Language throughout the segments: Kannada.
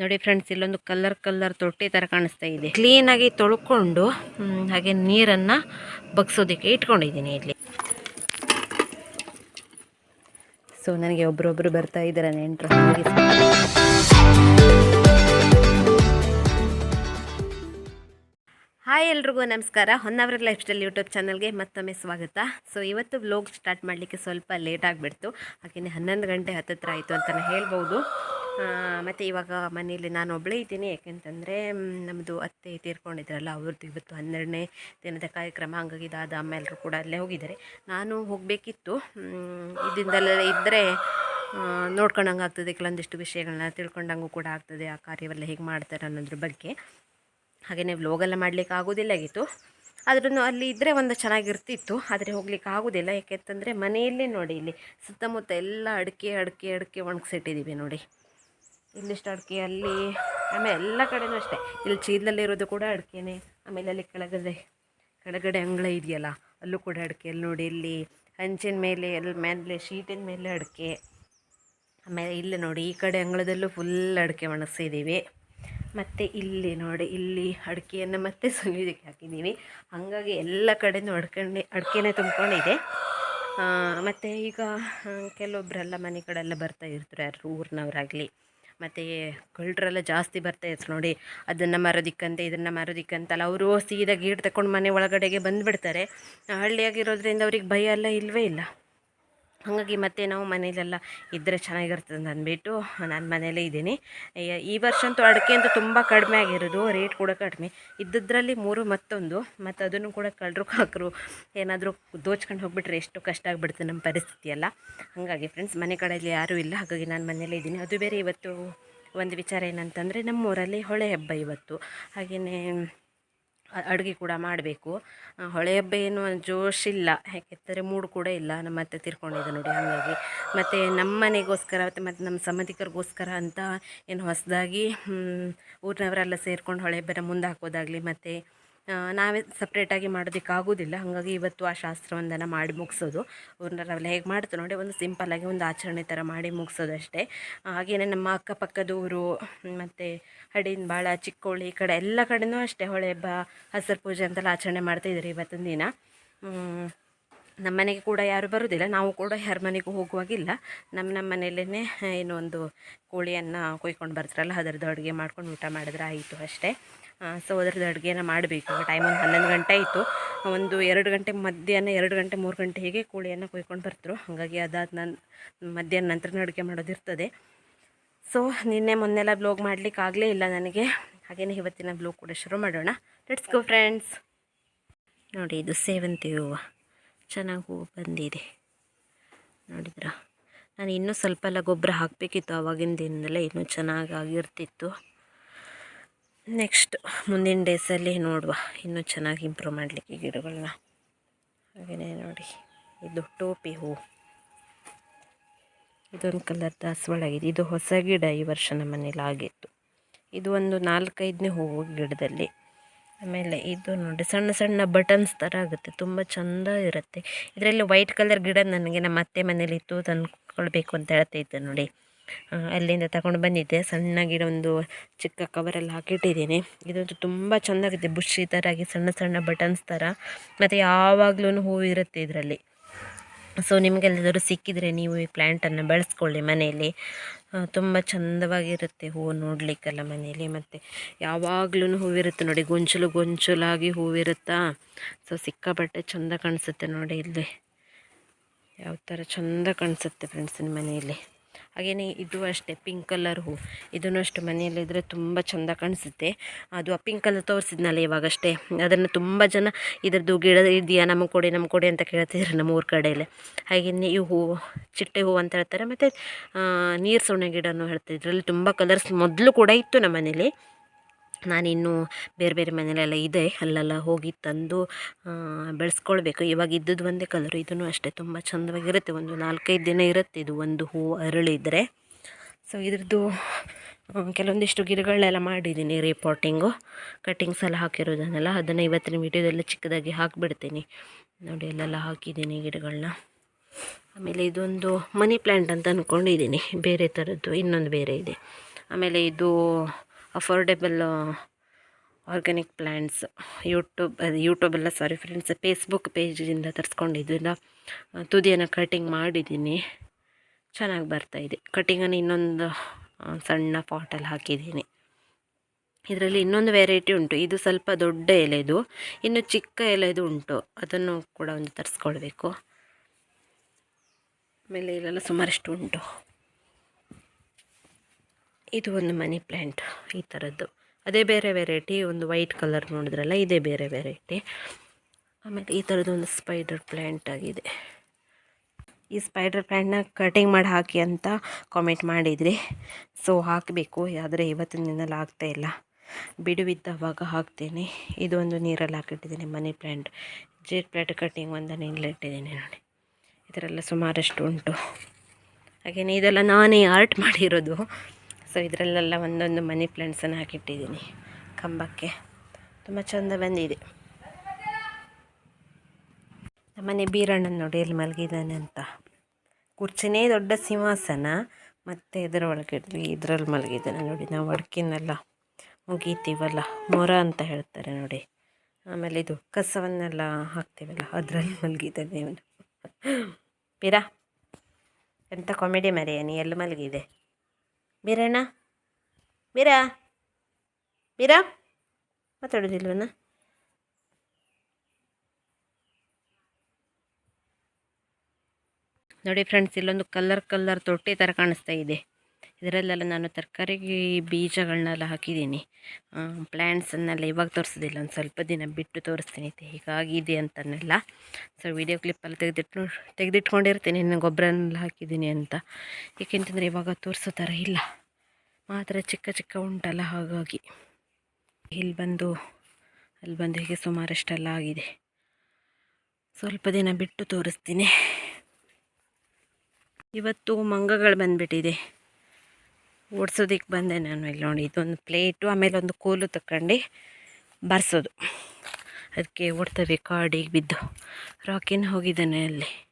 ನೋಡಿ ಫ್ರೆಂಡ್ಸ್ ಇಲ್ಲೊಂದು ಕಲರ್ ಕಲರ್ ತೊಟ್ಟಿ ಥರ ಕಾಣಿಸ್ತಾ ಇದೆ. ಕ್ಲೀನಾಗಿ ತೊಳ್ಕೊಂಡು ಹಾಗೆ ನೀರನ್ನು ಬಗ್ಸೋದಕ್ಕೆ ಇಟ್ಕೊಂಡಿದ್ದೀನಿ ಇಲ್ಲಿ. ಸೊ ನನಗೆ ಒಬ್ರೊಬ್ರು ಬರ್ತಾ ಇದ್ದಾರೆ ನೆಂಟರು ಹಾಯ್ ಎಲ್ರಿಗೂ, ನಮಸ್ಕಾರ. ಹೊನ್ನವರ ಲೈಫ್ ಸ್ಟೈಲ್ ಯೂಟ್ಯೂಬ್ ಚಾನಲ್ಗೆ ಮತ್ತೊಮ್ಮೆ ಸ್ವಾಗತ. ಸೊ ಇವತ್ತು ವ್ಲೋಗ್ ಸ್ಟಾರ್ಟ್ ಮಾಡಲಿಕ್ಕೆ ಸ್ವಲ್ಪ ಲೇಟ್ ಆಗಿಬಿಡ್ತು. ಹಾಗೆಯೇ ಹನ್ನೊಂದು ಗಂಟೆ ಹತ್ತತ್ರ ಆಯಿತು ಅಂತಲೇ ಹೇಳ್ಬೋದು. ಮತ್ತು ಇವಾಗ ಮನೆಯಲ್ಲಿ ನಾನು ಒಬ್ಬಳೇ ಇದ್ದೀನಿ. ಯಾಕೆಂತಂದರೆ ನಮ್ಮದು ಅತ್ತೆ ತೀರ್ಕೊಂಡಿದ್ರಲ್ಲ ಅವ್ರದ್ದು ಇವತ್ತು ಹನ್ನೆರಡನೇ ದಿನದ ಕಾರ್ಯಕ್ರಮ. ಹಂಗಾಗಿ ದಾದ ಅಮ್ಮ ಎಲ್ಲರೂ ಕೂಡ ಅಲ್ಲೇ ಹೋಗಿದ್ದಾರೆ. ನಾನು ಹೋಗಬೇಕಿತ್ತು. ಇದರಿಂದಲೇ ಇದ್ದರೆ ನೋಡ್ಕೊಂಡಂಗೆ ಆಗ್ತದೆ. ಕೆಲವೊಂದಿಷ್ಟು ವಿಷಯಗಳನ್ನ ತಿಳ್ಕೊಂಡಂಗೂ ಕೂಡ ಆಗ್ತದೆ. ಆ ಕಾರ್ಯವೆಲ್ಲ ಹೇಗೆ ಮಾಡ್ತಾರೆ ಅನ್ನೋದ್ರ ಬಗ್ಗೆ. ಹಾಗೆಯೇ ವ್ಲೋಗೆಲ್ಲ ಮಾಡಲಿಕ್ಕೆ ಆಗೋದಿಲ್ಲಾಗಿತ್ತು ಆದ್ರೂ ಅಲ್ಲಿ ಇದ್ದರೆ ಒಂದು ಚೆನ್ನಾಗಿರ್ತಿತ್ತು. ಆದರೆ ಹೋಗ್ಲಿಕ್ಕೆ ಆಗೋದಿಲ್ಲ. ಯಾಕೆಂತಂದರೆ ಮನೆಯಲ್ಲೇ ನೋಡಿ ಇಲ್ಲಿ ಸುತ್ತಮುತ್ತ ಎಲ್ಲ ಅಡಿಕೆ ಅಡಿಕೆ ಅಡಿಕೆ ಒಣಗಿಸಿಟ್ಟಿದ್ದೀವಿ ನೋಡಿ. ಇಲ್ಲಿಷ್ಟು ಅಡಿಕೆ ಅಲ್ಲಿ ಆಮೇಲೆ ಎಲ್ಲ ಕಡೆನೂ ಅಷ್ಟೇ. ಇಲ್ಲಿ ಚೀಲದಲ್ಲಿರೋದು ಕೂಡ ಅಡಿಕೆನೇ. ಆಮೇಲೆ ಅಲ್ಲಿ ಕೆಳಗಡೆ ಕೆಳಗಡೆ ಅಂಗಳ ಇದೆಯಲ್ಲ, ಅಲ್ಲೂ ಕೂಡ ಅಡಿಕೆ ಅಲ್ಲಿ ನೋಡಿ ಇಲ್ಲಿ. ಹಂಚಿನ ಮೇಲೆ, ಅಲ್ಲಿ ಮೇಲೆ, ಶೀಟಿನ ಮೇಲೆ ಅಡಿಕೆ. ಆಮೇಲೆ ಇಲ್ಲಿ ನೋಡಿ, ಈ ಕಡೆ ಅಂಗಳದಲ್ಲೂ ಫುಲ್ ಅಡಿಕೆ ಒಣಗಿಸಿದ್ದೀವಿ ಮತ್ತು ಇಲ್ಲಿ ನೋಡಿ, ಇಲ್ಲಿ ಅಡಿಕೆಯನ್ನು ಮತ್ತೆ ಸುಲಿಯೋದಕ್ಕೆ ಹಾಕಿದ್ದೀವಿ ಹಾಗಾಗಿ ಎಲ್ಲ ಕಡೆಯೂ ಅಡ್ಕೊಂಡು, ಅಡಿಕೆನೇ ತುಂಬ್ಕೊಂಡಿದೆ. ಮತ್ತು ಈಗ ಕೆಲವೊಬ್ಬರೆಲ್ಲ ಮನೆ ಕಡೆ ಎಲ್ಲ ಬರ್ತಾ ಇರ್ತಾರೆ, ಯಾರು ಊರಿನವರಾಗಲಿ. ಮತ್ತು ಕಳ್ಳರೆಲ್ಲ ಜಾಸ್ತಿ ಬರ್ತಾ ಇರ್ತಾರೆ ನೋಡಿ. ಅದನ್ನು ಮಾರೋದಿಕ್ಕಂತೆ, ಇದನ್ನು ಮಾರೋದಿಕ್ಕಂತಲ್ಲ ಅವರು ಸೀದಾ ಗೇಟ್ ತಗೊಂಡು ಮನೆ ಒಳಗಡೆಗೆ ಬಂದುಬಿಡ್ತಾರೆ. ಹಳ್ಳಿಯಾಗಿರೋದ್ರಿಂದ ಅವ್ರಿಗೆ ಭಯ ಎಲ್ಲ ಇಲ್ಲವೇ ಇಲ್ಲ. ಹಾಗಾಗಿ ಮತ್ತೆ ನಾವು ಮನೇಲೆಲ್ಲ ಇದ್ದರೆ ಚೆನ್ನಾಗಿರ್ತದೆ ಅಂತ ಅಂದ್ಬಿಟ್ಟು ನಾನು ಮನೇಲೇ ಇದ್ದೀನಿ. ಈ- ವರ್ಷ ಅಂತೂ ಅಡಿಕೆ ಅಂತೂ ತುಂಬ ಕಡಿಮೆ ಆಗಿರೋದು ರೇಟ್ ಕೂಡ ಕಡಿಮೆ. ಇದ್ದದ್ರಲ್ಲಿ ಮೂರು ಮತ್ತೊಂದು, ಮತ್ತು ಅದನ್ನು ಕೂಡ ಕಳ್ಳರು ಕಾಕರು ಏನಾದರೂ ದೋಚ್ಕೊಂಡು ಹೋಗ್ಬಿಟ್ರೆ ಎಷ್ಟು ಕಷ್ಟ ಆಗಿಬಿಡ್ತು ನಮ್ಮ ಪರಿಸ್ಥಿತಿ ಎಲ್ಲ. ಹಾಗಾಗಿ ಫ್ರೆಂಡ್ಸ್ ಮನೆ ಕಡೆಯಲ್ಲಿ ಯಾರೂ ಇಲ್ಲ, ಹಾಗಾಗಿ ನಾನು ಮನೇಲೇ ಇದ್ದೀನಿ. ಅದು ಬೇರೆ ಇವತ್ತು ಒಂದು ವಿಚಾರ ಏನಂತಂದರೆ, ನಮ್ಮೂರಲ್ಲಿ ಹೊಳೆ ಹಬ್ಬ ಇವತ್ತು. ಹಾಗೆಯೇ ಅಡುಗೆ ಕೂಡ ಮಾಡಬೇಕು. ಹೊಳೆ ಹಬ್ಬ ಏನು ಜೋಶ್ ಇಲ್ಲ. ಯಾಕೆಂದರೆ ಮೂಡ್ ಕೂಡ ಇಲ್ಲ. ನಮ್ಮ ಅತ್ತೆ ತೀರ್ಕೊಂಡಿದೆ ನೋಡಿ ಹಾಗಾಗಿ. ಮತ್ತು ನಮ್ಮ ಮನೆಗೋಸ್ಕರ ಮತ್ತು ನಮ್ಮ ಸಂಬಂಧಿಕರಿಗೋಸ್ಕರ ಅಂತ ಏನು ಹೊಸದಾಗಿ ಊರಿನವರೆಲ್ಲ ಸೇರ್ಕೊಂಡು ಹೊಳೆ ಹಬ್ಬನ ಮುಂದೆ ಹಾಕೋದಾಗಲಿ, ಮತ್ತು ನಾವೇ ಸಪ್ರೇಟಾಗಿ ಮಾಡೋದಕ್ಕಾಗೋದಿಲ್ಲ ಹಾಗಾಗಿ ಇವತ್ತು ಆ ಶಾಸ್ತ್ರವೊಂದನ್ನು ಮಾಡಿ ಮುಗಿಸೋದು. ಊರಿನವರೆಲ್ಲ ಹೇಗೆ ಮಾಡ್ತಾರೆ ನೋಡಿ, ಒಂದು ಸಿಂಪಲ್ಲಾಗಿ ಒಂದು ಆಚರಣೆ ಥರ ಮಾಡಿ ಮುಗಿಸೋದು ಅಷ್ಟೇ. ಹಾಗೆಯೇ ನಮ್ಮ ಅಕ್ಕಪಕ್ಕದವರು ಮತ್ತು ಹಡಿನ ಭಾಳ ಚಿಕ್ಕೋಳಿ ಈ ಕಡೆ ಎಲ್ಲ ಕಡೆನೂ ಅಷ್ಟೇ ಹೊಳೆ ಹಬ್ಬ ಹಸರು ಪೂಜೆ ಅಂತೆಲ್ಲ ಆಚರಣೆ ಮಾಡ್ತಾಯಿದ್ದಾರೆ ಇವತ್ತಿನ ದಿನ. ನಮ್ಮ ಮನೆಗೆ ಕೂಡ ಯಾರು ಬರೋದಿಲ್ಲ. ನಾವು ಕೂಡ ಯಾರ ಮನೆಗೂ ಹೋಗುವಾಗಿಲ್ಲ. ನಮ್ಮ ನಮ್ಮ ಮನೆಯಲ್ಲೇ ಏನೋ ಒಂದು ಕೋಳಿಯನ್ನು ಕೊಯ್ಕೊಂಡು ಬರ್ತಾರಲ್ಲ, ಅದರದ್ದು ಅಡುಗೆ ಮಾಡ್ಕೊಂಡು ಊಟ ಮಾಡಿದ್ರೆ ಆಯಿತು ಅಷ್ಟೇ. ಸೊ ಅದರದ್ದು ಅಡುಗೆನ ಮಾಡಬೇಕು. ಟೈಮ್ ಒಂದು ಹನ್ನೊಂದು ಗಂಟೆ ಆಯಿತು. ಒಂದು ಎರಡು ಗಂಟೆ ಮಧ್ಯಾಹ್ನ, ಎರಡು ಗಂಟೆ, ಮೂರು ಗಂಟೆ ಹೀಗೆ ಕೋಳಿಯನ್ನು ಕೊಯ್ಕೊಂಡು ಬರ್ತರು ಹಾಗಾಗಿ ಅದಾದ ನನ್ನ ಮಧ್ಯಾಹ್ನ ನಂತರ ಅಡುಗೆ ಮಾಡೋದಿರ್ತದೆ. ಸೊ ನಿನ್ನೆ ಮೊನ್ನೆಲ್ಲ ಬ್ಲಾಗ್ ಮಾಡಲಿಕ್ಕೆ ಆಗಲೇ ಇಲ್ಲ ನನಗೆ. ಹಾಗೆಯೇ ಇವತ್ತಿನ ಬ್ಲಾಗ್ ಕೂಡ ಶುರು ಮಾಡೋಣ. ಲೆಟ್ಸ್ ಗೋ ಫ್ರೆಂಡ್ಸ್ ನೋಡಿ, ಇದು ಸೇವಂತಿ ಹೂವು. ಚೆನ್ನಾಗಿ ಹೂವು ಬಂದಿದೆ. ನೋಡಿದ್ರ? ನಾನು ಇನ್ನೂ ಸ್ವಲ್ಪ ಎಲ್ಲ ಗೊಬ್ಬರ ಹಾಕಬೇಕಿತ್ತು ಆವಾಗಿನ ದಿನದಲ್ಲೇ. ಇನ್ನೂ ಚೆನ್ನಾಗಿ ಆಗಿರ್ತಿತ್ತು. ನೆಕ್ಸ್ಟ್ ಮುಂದಿನ ಡೇಸಲ್ಲಿ ನೋಡುವ. ಇನ್ನೂ ಚೆನ್ನಾಗಿ ಇಂಪ್ರೂವ್ ಮಾಡಲಿಕ್ಕೆ ಗಿಡಗಳನ್ನ ಹಾಗೆಯೇ ನೋಡಿ. ಇದು ಟೋಪಿ ಹೂ. ಇದೊಂದು ಕಲರ್ ದಾಸವಾಳಾಗಿದೆ. ಇದು ಹೊಸ ಗಿಡ ಈ ವರ್ಷ ನಮ್ಮ ಮನೇಲಿ ಆಗಿತ್ತು. ಇದು ಒಂದು ನಾಲ್ಕೈದನೇ ಹೂವು ಗಿಡದಲ್ಲಿ. ಆಮೇಲೆ ಇದು ನೋಡಿ ಸಣ್ಣ ಸಣ್ಣ ಬಟನ್ಸ್ ಥರ ಆಗುತ್ತೆ. ತುಂಬ ಚೆಂದ ಇರುತ್ತೆ. ಇದರಲ್ಲಿ ವೈಟ್ ಕಲರ್ ಗಿಡ ನನಗೆ ನಮ್ಮ ಅತ್ತೆ ಮನೇಲಿ ಇತ್ತು, ತಂದ್ಕೊಳ್ಬೇಕು ಅಂತ ಹೇಳ್ತಾ ಇದ್ದೆ ನೋಡಿ. ಅಲ್ಲಿಂದ ತಗೊಂಡು ಬಂದಿದ್ದೆ. ಸಣ್ಣ ಒಂದು ಚಿಕ್ಕ ಕವರಲ್ಲಿ ಹಾಕಿಟ್ಟಿದ್ದೀನಿ. ಇದಂತೂ ತುಂಬ ಚೆಂದಾಗಿದೆ. ಈ ಥರ ಆಗಿ ಸಣ್ಣ ಸಣ್ಣ ಬಟನ್ಸ್ ಥರ ಮತ್ತು ಯಾವಾಗಲೂ ಹೂವು ಇರುತ್ತೆ ಇದರಲ್ಲಿ. ಸೊ ನಿಮಗೆಲ್ಲದರೂ ಸಿಕ್ಕಿದರೆ ನೀವು ಈ ಪ್ಲ್ಯಾಂಟನ್ನು ಬೆಳೆಸ್ಕೊಳ್ಳಿ ಮನೆಯಲ್ಲಿ. ತುಂಬ ಚಂದವಾಗಿರುತ್ತೆ ಹೂವು ನೋಡಲಿಕ್ಕೆಲ್ಲ ಮನೆಯಲ್ಲಿ. ಮತ್ತು ಯಾವಾಗ್ಲೂ ಹೂವಿರುತ್ತೆ ನೋಡಿ. ಗೊಂಚಲು ಗೊಂಚಲಾಗಿ ಹೂವಿರುತ್ತಾ ಸೊ ಸಿಕ್ಕಾಪಟ್ಟೆ ಚಂದ ಕಾಣಿಸುತ್ತೆ ನೋಡಿ ಇಲ್ಲಿ. ಯಾವ ಥರ ಚಂದ ಕಾಣಿಸುತ್ತೆ ಫ್ರೆಂಡ್ಸ್ ನಿಮ್ಮ ಮನೆಯಲ್ಲಿ. ಹಾಗೆಯೇ ಇದು ಅಷ್ಟೇ ಪಿಂಕ್ ಕಲರ್ ಹೂ. ಇದನ್ನು ಅಷ್ಟು ಮನೆಯಲ್ಲಿದ್ದರೆ ತುಂಬ ಚೆಂದ ಕಾಣಿಸುತ್ತೆ. ಅದು ಆ ಪಿಂಕ್ ಕಲರ್ ತೋರಿಸಿದ್ನಲ್ಲ ಇವಾಗಷ್ಟೇ. ಅದನ್ನು ತುಂಬ ಜನ ಇದರದ್ದು ಗಿಡ ಇದೆಯಾ ನಮಗೆ ಕೊಡಿ, ನಮ್ಮ ಕೊಡಿ ಅಂತ ಕೇಳ್ತಿದ್ರು ನಮ್ಮ ಊರ ಕಡೆಯಲ್ಲಿ. ಹಾಗೆಯೇ ಈ ಹೂವು ಚಿಟ್ಟೆ ಹೂವು ಅಂತ ಹೇಳ್ತಾರೆ. ಮತ್ತು ನೀರು ಸೊನ್ನೆ ಗಿಡನೂ ಹೇಳ್ತಿದ್ರು. ಇದರಲ್ಲಿ ತುಂಬ ಕಲರ್ಸ್ ಮೊದಲು ಕೂಡ ಇತ್ತು ನಮ್ಮ ಮನೇಲಿ. ನಾನಿನ್ನು ಬೇರೆ ಬೇರೆ ಮನೆಯಲ್ಲೆಲ್ಲ ಇದೆ. ಅಲ್ಲೆಲ್ಲ ಹೋಗಿ ತಂದು ಬೆಳೆಸ್ಕೊಳ್ಬೇಕು. ಇವಾಗ ಇದ್ದದ್ದು ಒಂದೇ ಕಲರು ಇದೂ ಅಷ್ಟೇ. ತುಂಬ ಚಂದವಾಗಿರುತ್ತೆ. ಒಂದು ನಾಲ್ಕೈದು ದಿನ ಇರುತ್ತೆ ಇದು ಒಂದು ಹೂವು ಅರಳಿದ್ರೆ. ಸೊ ಇದ್ರದ್ದು ಕೆಲವೊಂದಿಷ್ಟು ಗಿಡಗಳನ್ನೆಲ್ಲ ಮಾಡಿದ್ದೀನಿ. ರಿಪೋರ್ಟಿಂಗು ಕಟ್ಟಿಂಗ್ಸ್ ಎಲ್ಲ ಹಾಕಿರೋದನ್ನೆಲ್ಲ. ಅದನ್ನು ಇವತ್ತಿನ ವೀಡಿಯೋದಲ್ಲಿ ಚಿಕ್ಕದಾಗಿ ಹಾಕಿಬಿಡ್ತೀನಿ. ನೋಡಿ ಅಲ್ಲೆಲ್ಲ ಹಾಕಿದ್ದೀನಿ ಗಿಡಗಳನ್ನ ಆಮೇಲೆ ಇದೊಂದು ಮನಿ ಪ್ಲ್ಯಾಂಟ್ ಅಂತ ಅಂದ್ಕೊಂಡಿದ್ದೀನಿ ಬೇರೆ ಥರದ್ದು, ಇನ್ನೊಂದು ಬೇರೆ ಇದೆ. ಆಮೇಲೆ ಇದು ಅಫೋರ್ಡೆಬಲ್ ಆರ್ಗ್ಯಾನಿಕ್ ಪ್ಲ್ಯಾಂಟ್ಸ್ ಯೂಟ್ಯೂಬ್ ಅದು ಯೂಟ್ಯೂಬೆಲ್ಲ ಸಾರಿ ಫ್ರೆಂಡ್ಸ್ ಫೇಸ್ಬುಕ್ ಪೇಜಿಂದ ತರಿಸ್ಕೊಂಡಿದ್ದರಿಂದ ತುದಿಯನ್ನು ಕಟಿಂಗ್ ಮಾಡಿದ್ದೀನಿ. ಚೆನ್ನಾಗಿ ಬರ್ತಾಯಿದೆ ಕಟಿಂಗನ್ನು ಇನ್ನೊಂದು ಸಣ್ಣ ಪಾಟಲ್ಲಿ ಹಾಕಿದ್ದೀನಿ. ಇದರಲ್ಲಿ ಇನ್ನೊಂದು ವೆರೈಟಿ ಉಂಟು. ಇದು ಸ್ವಲ್ಪ ದೊಡ್ಡ ಎಲೆದು, ಇನ್ನು ಚಿಕ್ಕ ಎಲೆದು ಉಂಟು. ಅದನ್ನು ಕೂಡ ಒಂದು ತರಿಸ್ಕೊಳ್ಬೇಕು. ಆಮೇಲೆ ಇಲ್ಲೆಲ್ಲ ಸುಮಾರಷ್ಟು ಉಂಟು. ಇದು ಒಂದು ಮನಿ ಪ್ಲ್ಯಾಂಟ್ ಈ ಥರದ್ದು ಅದೇ ಬೇರೆ ವೆರೈಟಿ ಒಂದು ವೈಟ್ ಕಲರ್ ನೋಡಿದ್ರಲ್ಲ, ಇದೇ ಬೇರೆ ವೆರೈಟಿ. ಆಮೇಲೆ ಈ ಥರದ್ದು ಒಂದು ಸ್ಪೈಡರ್ ಪ್ಲ್ಯಾಂಟ್ ಆಗಿದೆ. ಈ ಸ್ಪೈಡರ್ ಪ್ಲ್ಯಾಂಟ್ನ ಕಟಿಂಗ್ ಮಾಡಿ ಹಾಕಿ ಅಂತ ಕಾಮೆಂಟ್ ಮಾಡಿದ್ರಿ. ಸೊ, ಹಾಕಬೇಕು. ಆದರೆ ಇವತ್ತಿನ ದಿನಲ್ಲಿ ಆಗ್ತಾ ಇಲ್ಲ. ಬಿಡುವಿದ್ದವಾಗ ಹಾಕ್ತೀನಿ. ಇದು ಒಂದು ನೀರಲ್ಲಿ ಹಾಕಿಟ್ಟಿದ್ದೀನಿ money plant jade plant cutting ಒಂದನ್ನು ಇಟ್ಟಿದ್ದೀನಿ ನೋಡಿ. ಇದರೆಲ್ಲ ಸುಮಾರಷ್ಟು ಉಂಟು. ಹಾಗೆಯೇ ಇದೆಲ್ಲ ನಾನೇ ಆರ್ಟ್ ಮಾಡಿರೋದು. ಸೊ ಇದರಲ್ಲೆಲ್ಲ ಒಂದೊಂದು ಮನಿ ಪ್ಲ್ಯಾಂಟ್ಸನ್ನು ಹಾಕಿಟ್ಟಿದ್ದೀನಿ ಕಂಬಕ್ಕೆ. ತುಂಬ ಚೆಂದ ಬಂದಿದೆ. ನಮ್ಮನೆ ಬೀರಣ್ಣನ ನೋಡಿ, ಎಲ್ಲಿ ಮಲಗಿದ್ದಾನೆ ಅಂತ. ಕುರ್ಚಿನೇ ದೊಡ್ಡ ಸಿಂಹಾಸನ, ಮತ್ತು ಇದರ ಒಳಗೆ ಇದರಲ್ಲಿ ಮಲಗಿದ್ದಾನೆ ನೋಡಿ. ನಾವು ಅಡ್ಕಿನೆಲ್ಲ ಮುಗೀತೀವಲ್ಲ, ಮೊರ ಅಂತ ಹೇಳ್ತಾರೆ ನೋಡಿ. ಆಮೇಲೆ ಇದು ಕಸವನ್ನೆಲ್ಲ ಹಾಕ್ತೀವಲ್ಲ, ಅದರಲ್ಲಿ ಮಲಗಿದ್ದಾನೆ ಇವನು. ಬೀರಾ ಎಂಥ ಕಾಮಿಡಿ ಮರೆಯ ನೀ? ಎಲ್ಲಿ ಮಲಗಿದೆ ಬೀರಣ್ಣ ಬೀರಾ ಬೀರಾ ಮಾತಾಡೋದಿಲ್ವನ? ನೋಡಿ ಫ್ರೆಂಡ್ಸ್ ಇಲ್ಲೊಂದು ಕಲ್ಲರ್ ಕಲ್ಲರ್ ತೊಟ್ಟಿ ಥರ ಕಾಣಿಸ್ತಾ ಇದೆ. ಇದರಲ್ಲೆಲ್ಲ ನಾನು ತರಕಾರಿ ಬೀಜಗಳನ್ನೆಲ್ಲ ಹಾಕಿದ್ದೀನಿ. ಪ್ಲ್ಯಾಂಟ್ಸನ್ನೆಲ್ಲ ಇವಾಗ ತೋರಿಸೋದಿಲ್ಲ. ಒಂದು ಸ್ವಲ್ಪ ದಿನ ಬಿಟ್ಟು ತೋರಿಸ್ತೀನಿ ಹೀಗಾಗಿದೆ ಅಂತನ್ನೆಲ್ಲ. So video ಕ್ಲಿಪ್ಪಲ್ಲಿ ತೆಗೆದಿಟ್ಟು ತೆಗೆದಿಟ್ಕೊಂಡಿರ್ತೀನಿ. ಇನ್ನು ಗೊಬ್ಬರನೆಲ್ಲ ಹಾಕಿದ್ದೀನಿ ಅಂತ. ಏಕೆಂತಂದರೆ ಇವಾಗ ತೋರಿಸೋ ಥರ ಇಲ್ಲ. ಮಾತ್ರ ಚಿಕ್ಕ ಚಿಕ್ಕ ಉಂಟಲ್ಲ ಹಾಗಾಗಿ. ಇಲ್ಲಿ ಬಂದು, ಅಲ್ಲಿ ಬಂದು ಹೀಗೆ ಸುಮಾರಷ್ಟೆಲ್ಲ ಆಗಿದೆ. ಸ್ವಲ್ಪ ದಿನ ಬಿಟ್ಟು ತೋರಿಸ್ತೀನಿ. ಇವತ್ತು ಮಂಗಗಳು ಬಂದುಬಿಟ್ಟಿದೆ. ಓಡಿಸೋದಕ್ಕೆ ಬಂದೆ ನಾನು ಇಲ್ಲಿ ನೋಡಿ, ಇದೊಂದು ಪ್ಲೇಟು, ಆಮೇಲೆ ಒಂದು ಕೋಲು ತಗೊಂಡು ಬರ್ಸೋದು. ಅದಕ್ಕೆ ಓಡ್ತವೆ ಕಾಡಿಗೆ ಬಿದ್ದು. ರಾಕಿನ ಹೋಗಿದ್ದಾನೆ ಅಲ್ಲಿ.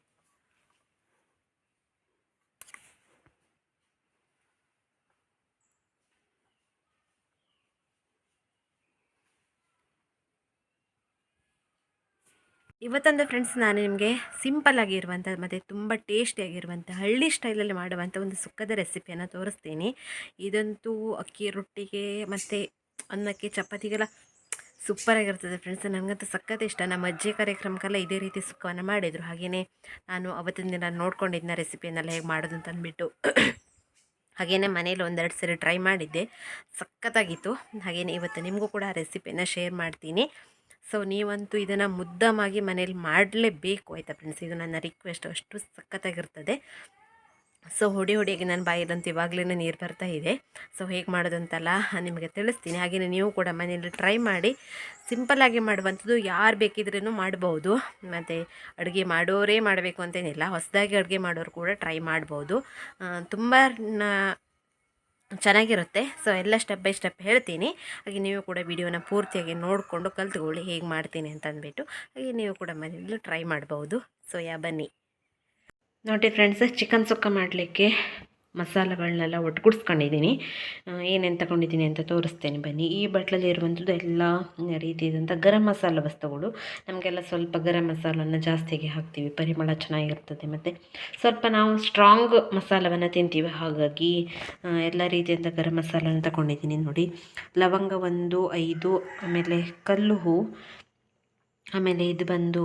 ಇವತ್ತೊಂದು ಫ್ರೆಂಡ್ಸ್ ನಾನು ನಿಮಗೆ ಸಿಂಪಲ್ ಆಗಿರುವಂಥ ಮತ್ತು ತುಂಬ ಟೇಸ್ಟಿಯಾಗಿರುವಂಥ ಹಳ್ಳಿ ಸ್ಟೈಲಲ್ಲಿ ಮಾಡುವಂಥ ಒಂದು ಸುಕ್ಕದ ರೆಸಿಪಿಯನ್ನು ತೋರಿಸ್ತೀನಿ. ಇದಂತೂ ಅಕ್ಕಿ ರೊಟ್ಟಿಗೆ, ಮತ್ತು ಅನ್ನಕ್ಕೆ ಚಪಾತಿಗೆಲ್ಲ ಸೂಪರಾಗಿರ್ತದೆ ಫ್ರೆಂಡ್ಸ್ ನನಗಂತೂ ಸಖತ್ ಇಷ್ಟ. ನಮ್ಮ ಅಜ್ಜಿ ಕಾರ್ಯಕ್ರಮಕ್ಕೆಲ್ಲ ಇದೇ ರೀತಿ ಸುಖವನ್ನು ಮಾಡಿದರು. ಹಾಗೆಯೇ ನಾನು ಅವತ್ತಿನ ದಿನ ನೋಡ್ಕೊಂಡಿದ್ದ ರೆಸಿಪಿಯನ್ನೆಲ್ಲ ಹೇಗೆ ಮಾಡೋದು ಅಂತ ಅಂದ್ಬಿಟ್ಟು ಹಾಗೆಯೇ ಮನೇಲಿ ಒಂದೆರಡು ಸರಿ ಟ್ರೈ ಮಾಡಿದ್ದೆ. ಸಖತ್ತಾಗಿತ್ತು. ಹಾಗೆಯೇ ಇವತ್ತು ನಿಮಗೂ ಕೂಡ ಆ ರೆಸಿಪಿಯನ್ನು ಶೇರ್ ಮಾಡ್ತೀನಿ. ಸೊ ನೀವಂತೂ ಇದನ್ನು ಮುದ್ದಮಾಗಿ ಮನೇಲಿ ಮಾಡಲೇಬೇಕು ಆಯಿತಾ ಫ್ರೆಂಡ್ಸ್ ಇದು ನನ್ನ ರಿಕ್ವೆಸ್ಟ್ ಅಷ್ಟು ಸಖತ್ತಾಗಿರ್ತದೆ. ಸೊ ಹೊಡಿ ಹೊಡಿಯಾಗಿ ನನ್ನ ಬಾಯಿದಂತ ಇವಾಗಲೇ ನೀರು ಬರ್ತಾ ಇದೆ. ಸೊ ಹೇಗೆ ಮಾಡೋದಂತಲ್ಲ ನಿಮಗೆ ತಿಳಿಸ್ತೀನಿ. ಹಾಗೆಯೇ ನೀವು ಕೂಡ ಮನೆಯಲ್ಲಿ ಟ್ರೈ ಮಾಡಿ ಸಿಂಪಲ್ಲಾಗಿ ಮಾಡುವಂಥದ್ದು ಯಾರು ಬೇಕಿದ್ರೂ ಮಾಡ್ಬೋದು. ಮತ್ತು ಅಡುಗೆ ಮಾಡೋರೇ ಮಾಡಬೇಕು ಅಂತೇನಿಲ್ಲ. ಹೊಸದಾಗಿ ಅಡುಗೆ ಮಾಡೋರು ಕೂಡ ಟ್ರೈ ಮಾಡ್ಬೋದು. ತುಂಬ ಚೆನ್ನಾಗಿರುತ್ತೆ. ಸೊ ಎಲ್ಲ ಸ್ಟೆಪ್ ಬೈ ಸ್ಟೆಪ್ ಹೇಳ್ತೀನಿ. ಹಾಗೆ ನೀವು ಕೂಡ ವಿಡಿಯೋನ ಪೂರ್ತಿಯಾಗಿ ನೋಡಿಕೊಂಡು ಕಲ್ತ್ಕೊಳ್ಳಿ. ಹೇಗೆ ಮಾಡ್ತೀನಿ ಅಂತ ಅಂದ್ಬಿಟ್ಟು. ಹಾಗೆ ನೀವು ಕೂಡ ಮನೆಯಲ್ಲಿ ಟ್ರೈ ಮಾಡ್ಬೋದು. ಸೊ ಯಾ ಬನ್ನಿ. ನೋಡಿ ಫ್ರೆಂಡ್ಸ್ ಚಿಕನ್ ಸುಕ್ಕ ಮಾಡಲಿಕ್ಕೆ ಮಸಾಲೆಗಳನ್ನೆಲ್ಲ ಒಟ್ಟುಗೂಡಿಸ್ಕೊಂಡಿದ್ದೀನಿ ಏನೇನು ತಗೊಂಡಿದ್ದೀನಿ ಅಂತ ತೋರಿಸ್ತೇನೆ ಬನ್ನಿ. ಈ ಬಟ್ಲಲ್ಲಿ ಇರುವಂಥದ್ದು ಎಲ್ಲ ರೀತಿಯಾದಂಥ ಗರಂ ಮಸಾಲ ವಸ್ತುಗಳು. ನಮಗೆಲ್ಲ ಸ್ವಲ್ಪ ಗರಂ ಮಸಾಲನ್ನು ಜಾಸ್ತಿಗೆ ಹಾಕ್ತೀವಿ. ಪರಿಮಳ ಚೆನ್ನಾಗಿರ್ತದೆ ಮತ್ತು ಸ್ವಲ್ಪ ನಾವು ಸ್ಟ್ರಾಂಗ್ ಮಸಾಲವನ್ನು ತಿಂತೀವಿ. ಹಾಗಾಗಿ ಎಲ್ಲ ರೀತಿಯಾದ ಗರಂ ಮಸಾಲನ ತಗೊಂಡಿದ್ದೀನಿ ನೋಡಿ. ಲವಂಗ ಒಂದು, ಐದು, ಆಮೇಲೆ ಕಲ್ಲು ಹೂ, ಆಮೇಲೆ ಇದು ಬಂದು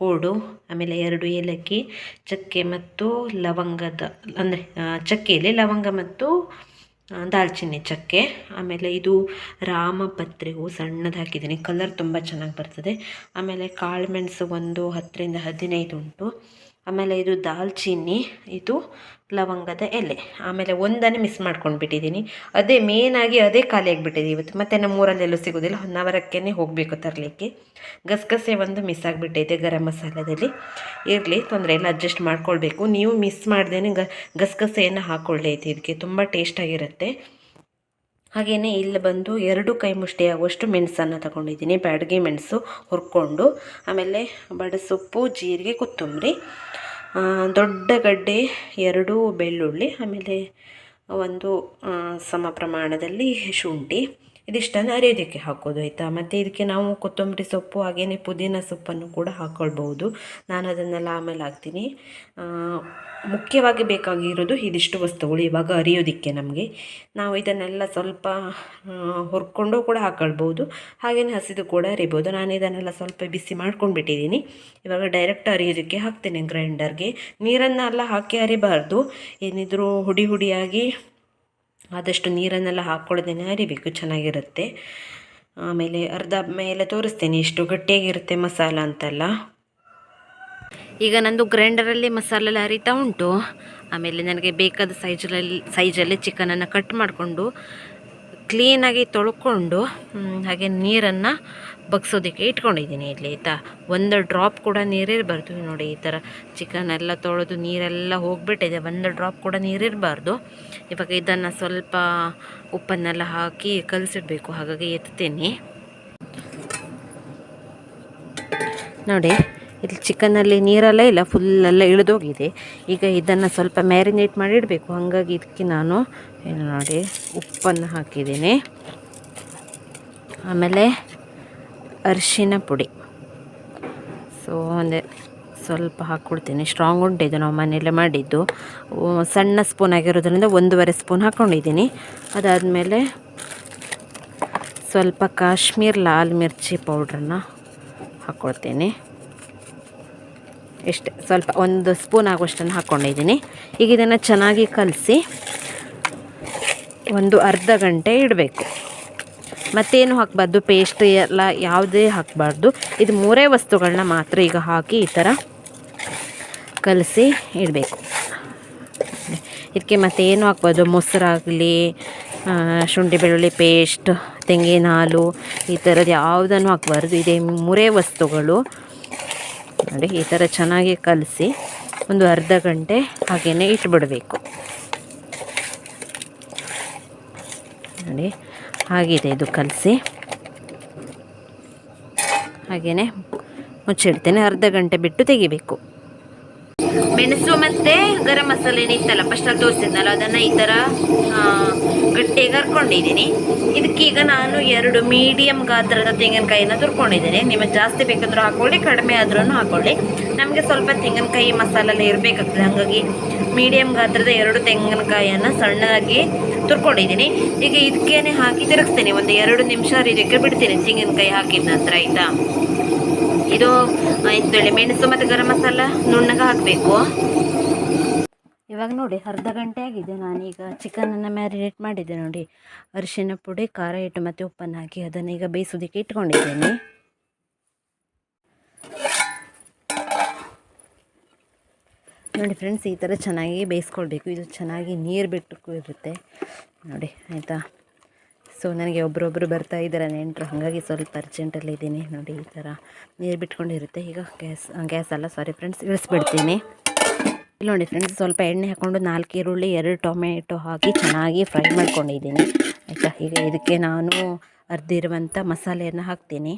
ಕೋಡು, ಆಮೇಲೆ ಎರಡು ಏಲಕ್ಕಿ, ಚಕ್ಕೆ ಮತ್ತು ಲವಂಗದ, ಅಂದರೆ ಚಕ್ಕೆಯಲ್ಲಿ ಲವಂಗ ಮತ್ತು ದಾಲ್ಚಿನ್ನಿ ಚಕ್ಕೆ. ಆಮೇಲೆ ಇದು ರಾಮಪತ್ರೆ ಹೂ ಸಣ್ಣದು ಹಾಕಿದ್ದೀನಿ. ಕಲರ್ ತುಂಬ ಚೆನ್ನಾಗಿ ಬರ್ತದೆ. ಆಮೇಲೆ ಕಾಳುಮೆಣಸು ಒಂದು ಹತ್ತರಿಂದ ಹದಿನೈದು ಉಂಟು. ಆಮೇಲೆ ಇದು ದಾಲ್ಚಿನ್ನಿ, ಇದು ಲವಂಗದ ಎಲೆ. ಆಮೇಲೆ ಒಂದನ್ನು ಮಿಸ್ ಮಾಡ್ಕೊಂಡು ಬಿಟ್ಟಿದ್ದೀನಿ. ಅದೇ ಮೇನಾಗಿ ಅದೇ ಖಾಲಿ ಆಗಿಬಿಟ್ಟಿದೆ ಇವತ್ತು. ಮತ್ತು ನಮ್ಮ ಊರಲ್ಲೆಲ್ಲೂ ಸಿಗೋದಿಲ್ಲ. ಹೊನ್ನಾವರಕ್ಕೇ ಹೋಗಬೇಕು ತರಲಿಕ್ಕೆ. ಗಸಗಸೆ ಒಂದು ಮಿಸ್ ಆಗಿಬಿಟ್ಟಿದೆ ಗರಂ ಮಸಾಲದಲ್ಲಿ. ಇರಲಿ, ತೊಂದರೆ ಇಲ್ಲ ಅಡ್ಜಸ್ಟ್ ಮಾಡ್ಕೊಳ್ಬೇಕು. ನೀವು ಮಿಸ್ ಮಾಡ್ದೇನೆ ಗ, ಗಸಗಸೆಯನ್ನು ಹಾಕ್ಕೊಳ್ಳಿ ಇದಕ್ಕೆ ತುಂಬ ಟೇಸ್ಟಾಗಿರುತ್ತೆ ಹಾಗೆಯೇ ಇಲ್ಲಿ ಬಂದು ಎರಡು ಕೈ ಮುಷ್ಟಿ ಆಗುವಷ್ಟು ಮೆಣಸನ್ನು ತಗೊಂಡಿದ್ದೀನಿ. ಬ್ಯಾಡಗಿ ಮೆಣಸು ಹುರ್ಕೊಂಡು, ಆಮೇಲೆ ಬಡಸೊಪ್ಪು, ಜೀರಿಗೆ, ಕೊತ್ತಂಬರಿ ದೊಡ್ಡ ಗಡ್ಡೆ, ಎರಡು ಬೆಳ್ಳುಳ್ಳಿ, ಆಮೇಲೆ ಒಂದು ಸಮ ಪ್ರಮಾಣದಲ್ಲಿ ಶುಂಠಿ. ಇದಿಷ್ಟನ್ನು ಅರಿಯೋದಕ್ಕೆ ಹಾಕೋದು, ಆಯಿತಾ? ಮತ್ತು ಇದಕ್ಕೆ ನಾವು ಕೊತ್ತಂಬರಿ ಸೊಪ್ಪು, ಹಾಗೆಯೇ ಪುದೀನ ಸೊಪ್ಪನ್ನು ಕೂಡ ಹಾಕ್ಕೊಳ್ಬೋದು ನಾನು ಅದನ್ನೆಲ್ಲ ಆಮೇಲೆ ಹಾಕ್ತೀನಿ. ಮುಖ್ಯವಾಗಿ ಬೇಕಾಗಿರೋದು ಇದಿಷ್ಟು ವಸ್ತುಗಳು ಇವಾಗ ಅರಿಯೋದಕ್ಕೆ ನಮಗೆ. ನಾವು ಇದನ್ನೆಲ್ಲ ಸ್ವಲ್ಪ ಹುರ್ಕೊಂಡು ಕೂಡ ಹಾಕ್ಕೊಳ್ಬೋದು ಹಾಗೆಯೇ ಹಸಿದು ಕೂಡ ಅರಿಬೋದು ನಾನು ಇದನ್ನೆಲ್ಲ ಸ್ವಲ್ಪ ಬಿಸಿ ಮಾಡ್ಕೊಂಡ್ಬಿಟ್ಟಿದ್ದೀನಿ. ಇವಾಗ ಡೈರೆಕ್ಟ್ ಅರಿಯೋದಕ್ಕೆ ಹಾಕ್ತೇನೆ ಗ್ರೈಂಡರ್ಗೆ ನೀರನ್ನು ಎಲ್ಲ ಹಾಕಿ ಅರಿಬಾರ್ದು. ಏನಿದ್ರೂ ಹುಡಿ ಹುಡಿಯಾಗಿ ಆದಷ್ಟು ನೀರನ್ನೆಲ್ಲ ಹಾಕ್ಕೊಳ್ಳೋದೇನೆ ಅರಿಬೇಕು ಚೆನ್ನಾಗಿರುತ್ತೆ. ಆಮೇಲೆ ಅರ್ಧ ಮೇಲೆ ತೋರಿಸ್ತೇನೆ ಎಷ್ಟು ಗಟ್ಟಿಯಾಗಿರುತ್ತೆ ಮಸಾಲ ಅಂತೆಲ್ಲ. ಈಗ ನಂದು ಗ್ರೈಂಡರಲ್ಲಿ ಮಸಾಲೆಲ್ಲ ಅರಿತಾ ಉಂಟು. ಆಮೇಲೆ ನನಗೆ ಬೇಕಾದ ಸೈಜಲ್ಲಿ ಸೈಜಲ್ಲಿ ಚಿಕನನ್ನು ಕಟ್ ಮಾಡಿಕೊಂಡು ಕ್ಲೀನಾಗಿ ತೊಳ್ಕೊಂಡು ಹಾಗೆ ನೀರನ್ನು ಬಗ್ಸೋದಕ್ಕೆ ಇಟ್ಕೊಂಡಿದ್ದೀನಿ ಇಲ್ಲಿ, ಆಯಿತಾ? ಒಂದು ಡ್ರಾಪ್ ಕೂಡ ನೀರಿರಬಾರ್ದು. ನೋಡಿ ಈ ಥರ ಚಿಕನ್ ಎಲ್ಲ ತೊಳೆದು ನೀರೆಲ್ಲ ಹೋಗಿಬಿಟ್ಟಿದೆ. ಒಂದು ಡ್ರಾಪ್ ಕೂಡ ನೀರಿರಬಾರ್ದು. ಇವಾಗ ಇದನ್ನು ಸ್ವಲ್ಪ ಉಪ್ಪನ್ನೆಲ್ಲ ಹಾಕಿ ಕಲಸಿಡಬೇಕು. ಹಾಗಾಗಿ ಎತ್ತೀನಿ. ನೋಡಿ, ಇಲ್ಲಿ ಚಿಕನಲ್ಲಿ ನೀರೆಲ್ಲ ಇಲ್ಲ, ಫುಲ್ಲೆಲ್ಲ ಇಳಿದೋಗಿದೆ. ಈಗ ಇದನ್ನು ಸ್ವಲ್ಪ ಮ್ಯಾರಿನೇಟ್ ಮಾಡಿ ಇಡಬೇಕು ಹಾಗಾಗಿ ಇದಕ್ಕೆ ನಾನು ಏನು ನೋಡಿ ಉಪ್ಪನ್ನು ಹಾಕಿದ್ದೀನಿ. ಆಮೇಲೆ ಅರಿಶಿನ ಪುಡಿ. ಸೊ ಒಂದೇ ಸ್ವಲ್ಪ ಹಾಕ್ಕೊಡ್ತೀನಿ. ಸ್ಟ್ರಾಂಗ್ ಉಂಟು ಇದು ನಾವು ಮನೆಯಲ್ಲೇ ಮಾಡಿದ್ದು. ಸಣ್ಣ ಸ್ಪೂನ್ ಆಗಿರೋದ್ರಿಂದ ಒಂದೂವರೆ ಸ್ಪೂನ್ ಹಾಕ್ಕೊಂಡಿದ್ದೀನಿ. ಅದಾದಮೇಲೆ ಸ್ವಲ್ಪ ಕಾಶ್ಮೀರ್ ಲಾಲ್ ಮಿರ್ಚಿ ಪೌಡ್ರನ್ನ ಹಾಕ್ಕೊಳ್ತೀನಿ ಇಷ್ಟೇ ಸ್ವಲ್ಪ ಒಂದು ಸ್ಪೂನ್ ಆಗುವಷ್ಟನ್ನು ಹಾಕ್ಕೊಂಡಿದ್ದೀನಿ. ಈಗ ಇದನ್ನು ಚೆನ್ನಾಗಿ ಕಲಸಿ ಒಂದು ಅರ್ಧ ಗಂಟೆ ಇಡಬೇಕು. ಮತ್ತೇನು ಹಾಕಬಾರ್ದು? ಪೇಸ್ಟ್ ಎಲ್ಲ ಯಾವುದೇ ಹಾಕಬಾರ್ದು. ಇದು ಮೂರೇ ವಸ್ತುಗಳನ್ನ ಮಾತ್ರ ಈಗ ಹಾಕಿ ಈ ಥರ ಕಲಸಿ ಇಡಬೇಕು. ಇದಕ್ಕೆ ಮತ್ತೇನು ಹಾಕ್ಬೋದು ಮೊಸರಾಗಲಿ ಶುಂಠಿ ಬೆಳ್ಳುಳ್ಳಿ ಪೇಸ್ಟ್ ತೆಂಗಿನ ಹಾಲು, ಈ ಥರದ್ದು ಯಾವುದನ್ನು ಹಾಕ್ಬಾರ್ದು? ಇದೇ ಮೂರೇ ವಸ್ತುಗಳು. ನೋಡಿ, ಈ ಥರ ಚೆನ್ನಾಗಿ ಕಲಸಿ ಒಂದು ಅರ್ಧ ಗಂಟೆ ಹಾಗೆಯೇ ಇಟ್ಬಿಡಬೇಕು. ನೋಡಿ ಆಗಿದೆ, ಇದು ಕಲಸಿ. ಹಾಗೆಯೇ ಮುಚ್ಚಿಡ್ತೇನೆ, ಅರ್ಧ ಗಂಟೆ ಬಿಟ್ಟು ತೆಗಿಬೇಕು. ಮೆಣಸು ಮತ್ತು ಗರಂ ಮಸಾಲೆ ಏನಿತ್ತಲ್ಲ ಫಸ್ಟಲ್ಲಿ ತೋರಿಸಿದ್ನಲ್ಲ, ಅದನ್ನು ಈ ಥರ ಗಟ್ಟಿಯಾಗಿ ಹರ್ಕೊಂಡಿದ್ದೀನಿ ಇದಕ್ಕೀಗ ನಾನು ಎರಡು ಮೀಡಿಯಮ್ ಗಾತ್ರದ ತೆಂಗಿನಕಾಯಿನ ತುರ್ಕೊಂಡಿದ್ದೀನಿ. ನಿಮಗೆ ಜಾಸ್ತಿ ಬೇಕಾದರೂ ಹಾಕ್ಕೊಳ್ಳಿ ಕಡಿಮೆ ಆದ್ರೂ ಹಾಕ್ಕೊಳ್ಳಿ ನಮಗೆ ಸ್ವಲ್ಪ ತೆಂಗಿನಕಾಯಿ ಮಸಾಲೆಲ್ಲ ಇರಬೇಕಾಗ್ತದೆ, ಹಾಗಾಗಿ ಮೀಡಿಯಮ್ ಗಾತ್ರದ ಎರಡು ತೆಂಗಿನಕಾಯಿಯನ್ನು ಸಣ್ಣದಾಗಿ ತುರ್ಕೊಂಡಿದ್ದೀನಿ. ಈಗ ಇದಕ್ಕೇನೆ ಹಾಕಿ ತಿರುಗಿಸ್ತೀನಿ ಒಂದು ಎರಡು ನಿಮಿಷ ಇದಕ್ಕೆ ಬಿಡ್ತೀನಿ. ತೆಂಗಿನಕಾಯಿ ಹಾಕಿದ ನಂತರ ಆಯಿತಾ? ಇದು ಇದರಲ್ಲಿ ಮೆಣಸು ಮತ್ತು ಗರಂ ಮಸಾಲ ನುಣ್ಣಗೆ ಹಾಕಬೇಕು. ಇವಾಗ ನೋಡಿ, ಅರ್ಧ ಗಂಟೆ ಆಗಿದೆ. ನಾನೀಗ ಚಿಕನನ್ನು ಮ್ಯಾರಿನೇಟ್ ಮಾಡಿದ್ದೆ ನೋಡಿ. ಅರಿಶಿನ ಪುಡಿ, ಖಾರ ಇಟ್ಟು ಮತ್ತು ಉಪ್ಪನ್ನು ಹಾಕಿ ಅದನ್ನು ಈಗ ಬೇಯಿಸೋದಕ್ಕೆ ಇಟ್ಕೊಂಡಿದ್ದೇನೆ. ನೋಡಿ ಫ್ರೆಂಡ್ಸ್ ಈ ಥರ ಚೆನ್ನಾಗಿ ಬೇಯಿಸ್ಕೊಳ್ಬೇಕು. ಇದು ಚೆನ್ನಾಗಿ ನೀರು ಬಿಟ್ಟು ಇರುತ್ತೆ ನೋಡಿ, ಆಯಿತಾ? ಸೊ ನನಗೆ ಒಬ್ಬರೊಬ್ಬರು ಬರ್ತಾ ಇದ್ದಾರೆ ನೆಂಟರು. ಹಾಗಾಗಿ ಸ್ವಲ್ಪ ಅರ್ಜೆಂಟಲ್ಲಿ ಇದ್ದೀನಿ. ನೋಡಿ, ಈ ಥರ ನೀರು ಬಿಟ್ಕೊಂಡಿರುತ್ತೆ. ಈಗ ಗ್ಯಾಸ್ ಗ್ಯಾಸ್ ಅಲ್ಲ ಸಾರಿ ಫ್ರೆಂಡ್ಸ್ ಇಳಿಸ್ಬಿಡ್ತೀನಿ. ಇಲ್ಲಿ ನೋಡಿ ಫ್ರೆಂಡ್ಸ್ ಸ್ವಲ್ಪ ಎಣ್ಣೆ ಹಾಕ್ಕೊಂಡು ನಾಲ್ಕು ಈರುಳ್ಳಿ, ಎರಡು ಟೊಮೆಟೊ ಹಾಕಿ ಚೆನ್ನಾಗಿ ಫ್ರೈ ಮಾಡ್ಕೊಂಡಿದ್ದೀನಿ. ಆಯಿತಾ? ಈಗ ಇದಕ್ಕೆ ನಾನು ಅರ್ದಿರುವಂಥ ಮಸಾಲೆಯನ್ನು ಹಾಕ್ತೀನಿ.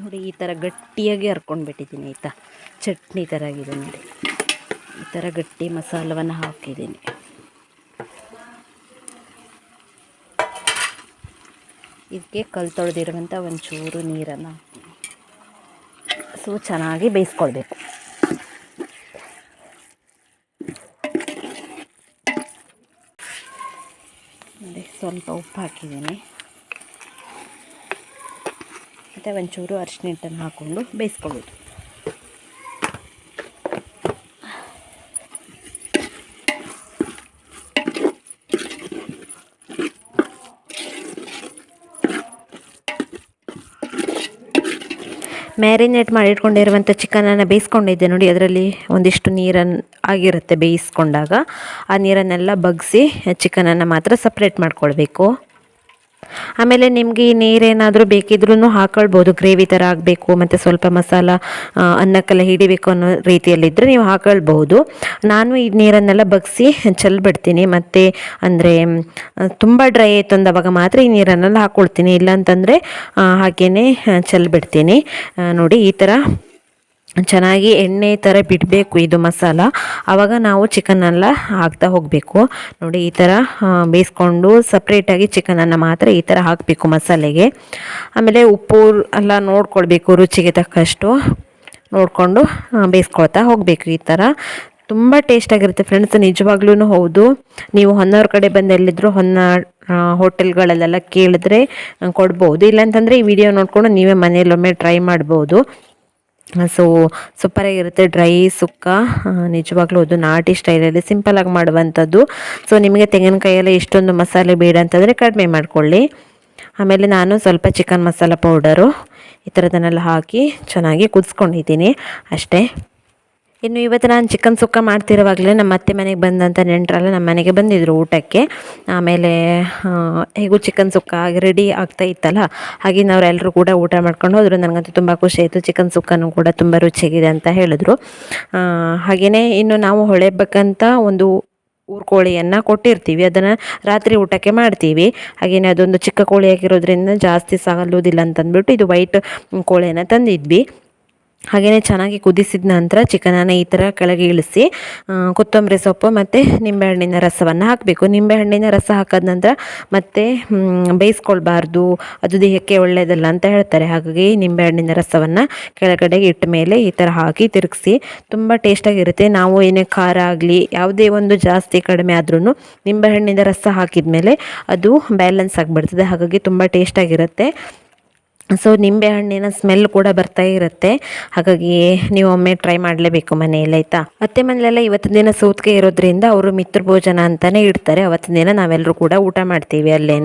ನೋಡಿ, ಈ ಥರ ಗಟ್ಟಿಯಾಗಿ ಹರ್ಕೊಂಡ್ಬಿಟ್ಟಿದ್ದೀನಿ ಆಯಿತಾ? ಚಟ್ನಿ ಥರ ಆಗಿದೆ ನೋಡಿ. ಈ ಥರ ಗಟ್ಟಿ ಮಸಾಲವನ್ನು ಹಾಕಿದ್ದೀನಿ. ಇದಕ್ಕೆ ಕಲ್ ತೊಳೆದಿರುವಂಥ ಒಂಚೂರು ನೀರನ್ನು ಸೊ, ಚೆನ್ನಾಗಿ ಬೇಯಿಸ್ಕೊಳ್ಬೇಕು. ಸ್ವಲ್ಪ ಉಪ್ಪು ಹಾಕಿದ್ದೀನಿ. ಮತ್ತು ಒಂಚೂರು ಅರಿಶಿನ ಹಿಟ್ಟನ್ನು ಹಾಕ್ಕೊಂಡು ಬೇಯಿಸ್ಕೊಳ್ಳೋದು ಮ್ಯಾರಿನೇಟ್ ಮಾಡಿಟ್ಕೊಂಡಿರುವಂಥ ಚಿಕನನ್ನು ಬೇಯಿಸ್ಕೊಂಡಿದ್ದೆ ನೋಡಿ, ಅದರಲ್ಲಿ ಒಂದಿಷ್ಟು ನೀರನ್ನು ಆಗಿರುತ್ತೆ ಬೇಯಿಸ್ಕೊಂಡಾಗ. ಆ ನೀರನ್ನೆಲ್ಲ ಬಗ್ಸಿ ಚಿಕನನ್ನು ಮಾತ್ರ ಸಪ್ರೇಟ್ ಮಾಡ್ಕೊಳ್ಬೇಕು. ಆಮೇಲೆ ನಿಮಗೆ ಈ ನೀರೇನಾದರೂ ಬೇಕಿದ್ರೂ ಹಾಕೊಳ್ಬೋದು. ಗ್ರೇವಿ ಥರ ಆಗಬೇಕು, ಮತ್ತು ಸ್ವಲ್ಪ ಮಸಾಲ ಅನ್ನಕ್ಕೆಲ್ಲ ಹಿಡಿಬೇಕು ಅನ್ನೋ ರೀತಿಯಲ್ಲಿದ್ದರೆ ನೀವು ಹಾಕೊಳ್ಬಹುದು ನಾನು ಈ ನೀರನ್ನೆಲ್ಲ ಬಗ್ಸಿ ಚೆಲ್ಬಿಡ್ತೀನಿ. ಮತ್ತು ಅಂದರೆ ತುಂಬ ಡ್ರೈ ಆಯಿತು ಅಂದವಾಗ ಮಾತ್ರ ಈ ನೀರನ್ನೆಲ್ಲ ಹಾಕ್ಕೊಳ್ತೀನಿ ಇಲ್ಲಾಂತಂದರೆ ಹಾಗೇ ಚೆಲ್ಬಿಡ್ತೀನಿ. ನೋಡಿ ಈ ಥರ ಚೆನ್ನಾಗಿ ಎಣ್ಣೆ ಥರ ಬಿಡಬೇಕು ಇದು ಮಸಾಲ. ಆವಾಗ ನಾವು ಚಿಕನೆಲ್ಲ ಹಾಕ್ತಾ ಹೋಗಬೇಕು. ನೋಡಿ, ಈ ಥರ ಬೇಯಿಸ್ಕೊಂಡು ಸಪ್ರೇಟಾಗಿ ಚಿಕನನ್ನು ಮಾತ್ರ ಈ ಥರ ಹಾಕಬೇಕು ಮಸಾಲೆಗೆ. ಆಮೇಲೆ ಉಪ್ಪು ಎಲ್ಲ ನೋಡ್ಕೊಳ್ಬೇಕು ರುಚಿಗೆ ತಕ್ಕಷ್ಟು. ನೋಡಿಕೊಂಡು ಬೇಯಿಸ್ಕೊಳ್ತಾ ಹೋಗಬೇಕು ಈ ಥರ. ತುಂಬ ಟೇಸ್ಟಾಗಿರುತ್ತೆ ಫ್ರೆಂಡ್ಸ್ ನಿಜವಾಗ್ಲೂ ಹೌದು. ನೀವು ಹೊನ್ನಾವ್ರ ಕಡೆ ಬಂದು ಎಲ್ಲಿದ್ರು ಹೊನ್ನ ಹೋಟೆಲ್ಗಳಲ್ಲೆಲ್ಲ ಕೇಳಿದ್ರೆ ಕೊಡ್ಬೋದು. ಇಲ್ಲಾಂತಂದರೆ ಈ ವಿಡಿಯೋ ನೋಡಿಕೊಂಡು ನೀವೇ ಮನೆಯಲ್ಲೊಮ್ಮೆ ಟ್ರೈ ಮಾಡ್ಬೋದು. ಸೊ ಸೂಪರಾಗಿರುತ್ತೆ ಡ್ರೈ ಸುಕ್ಕ. ನಿಜವಾಗ್ಲೂ ಅದು ನಾಟಿ ಸ್ಟೈಲಲ್ಲಿ ಸಿಂಪಲಾಗಿ ಮಾಡುವಂಥದ್ದು. ಸೊ ನಿಮಗೆ ತೆಂಗಿನಕಾಯೆಲ್ಲ ಇಷ್ಟೊಂದು ಮಸಾಲೆ ಬೇಡ ಅಂತಂದರೆ ಕಡಿಮೆ ಮಾಡಿಕೊಳ್ಳಿ. ಆಮೇಲೆ ನಾನು ಸ್ವಲ್ಪ ಚಿಕನ್ ಮಸಾಲ ಪೌಡರು ಈ ಥರದನ್ನೆಲ್ಲ ಹಾಕಿ ಚೆನ್ನಾಗಿ ಕುದಿಸ್ಕೊಂಡಿದ್ದೀನಿ. ಅಷ್ಟೇ. ಇನ್ನು ಇವತ್ತು ನಾನು ಚಿಕನ್ ಸುಕ್ಕ ಮಾಡ್ತಿರುವಾಗಲೇ ನಮ್ಮ ಅತ್ತೆ ಮನೆಗೆ ಬಂದಂಥ ನೆಂಟರೆಲ್ಲ ನಮ್ಮ ಮನೆಗೆ ಬಂದಿದ್ದರು ಊಟಕ್ಕೆ. ಆಮೇಲೆ ಹೇಗೂ ಚಿಕನ್ ಸುಕ್ಕ ರೆಡಿ ಆಗ್ತಾ ಇತ್ತಲ್ಲ, ಹಾಗೆ ಅವರೆಲ್ಲರೂ ಕೂಡ ಊಟ ಮಾಡ್ಕೊಂಡು ಹೋದರು. ನನಗಂತೂ ತುಂಬ ಖುಷಿ ಆಯಿತು, ಚಿಕನ್ ಸುಕ್ಕನೂ ಕೂಡ ತುಂಬ ರುಚಿಯಾಗಿದೆ ಅಂತ ಹೇಳಿದ್ರು. ಹಾಗೆಯೇ ಇನ್ನು ನಾವು ಹೊಳೆಬೇಕಂತ ಒಂದು ಊರು ಕೋಳಿಯನ್ನು ಕೊಟ್ಟಿರ್ತೀವಿ. ಅದನ್ನು ರಾತ್ರಿ ಊಟಕ್ಕೆ ಮಾಡ್ತೀವಿ. ಹಾಗೆಯೇ ಅದೊಂದು ಚಿಕ್ಕ ಕೋಳಿ ಆಗಿರೋದ್ರಿಂದ ಜಾಸ್ತಿ ಸಾಲುವುದಿಲ್ಲ ಅಂತಂದ್ಬಿಟ್ಟು ಇದು ವೈಟ್ ಕೋಳಿಯನ್ನು ತಂದಿದ್ವಿ. ಹಾಗೆಯೇ ಚೆನ್ನಾಗಿ ಕುದಿಸಿದ ನಂತರ ಚಿಕನನ್ನು ಈ ಥರ ಕೆಳಗೆ ಇಳಿಸಿ ಕೊತ್ತಂಬರಿ ಸೊಪ್ಪು ಮತ್ತು ನಿಂಬೆಹಣ್ಣಿನ ರಸವನ್ನು ಹಾಕಬೇಕು. ನಿಂಬೆಹಣ್ಣಿನ ರಸ ಹಾಕಿದ ನಂತರ ಮತ್ತೆ ಬೇಯಿಸ್ಕೊಳ್ಬಾರ್ದು, ಅದು ದೇಹಕ್ಕೆ ಒಳ್ಳೆಯದಲ್ಲ ಅಂತ ಹೇಳ್ತಾರೆ. ಹಾಗಾಗಿ ನಿಂಬೆಹಣ್ಣಿನ ರಸವನ್ನು ಕೆಳಗಡೆ ಇಟ್ಟ ಮೇಲೆ ಈ ಥರ ಹಾಕಿ ತಿರುಗಿಸಿ ತುಂಬ ಟೇಸ್ಟಾಗಿರುತ್ತೆ ನಾವು ಏನೇ ಖಾರ ಆಗಲಿ, ಯಾವುದೇ ಒಂದು ಜಾಸ್ತಿ ಕಡಿಮೆ ಆದ್ರೂ ನಿಂಬೆಹಣ್ಣಿನ ರಸ ಹಾಕಿದ ಮೇಲೆ ಅದು ಬ್ಯಾಲೆನ್ಸ್ ಆಗಿಬಿಡ್ತದೆ. ಹಾಗಾಗಿ ತುಂಬ ಟೇಸ್ಟಾಗಿರುತ್ತೆ ಸೊ ನಿಂಬೆ ಹಣ್ಣಿನ ಸ್ಮೆಲ್ ಕೂಡ ಬರ್ತಾ ಇರುತ್ತೆ. ಹಾಗಾಗಿ ನೀವು ಒಮ್ಮೆ ಟ್ರೈ ಮಾಡಲೇಬೇಕು ಮನೆಯಲ್ಲಿ, ಆಯಿತಾ? ಅತ್ತೆ ಮನೆಯಲ್ಲೆಲ್ಲ ಇವತ್ತಿನ ದಿನ ಸೂತ್ಕೆ ಇರೋದ್ರಿಂದ ಅವರು ಮಿತ್ರ ಭೋಜನ ಅಂತಲೇ ಇಡ್ತಾರೆ. ಅವತ್ತಿನ ದಿನ ನಾವೆಲ್ಲರೂ ಕೂಡ ಊಟ ಮಾಡ್ತೀವಿ ಅಲ್ಲೇ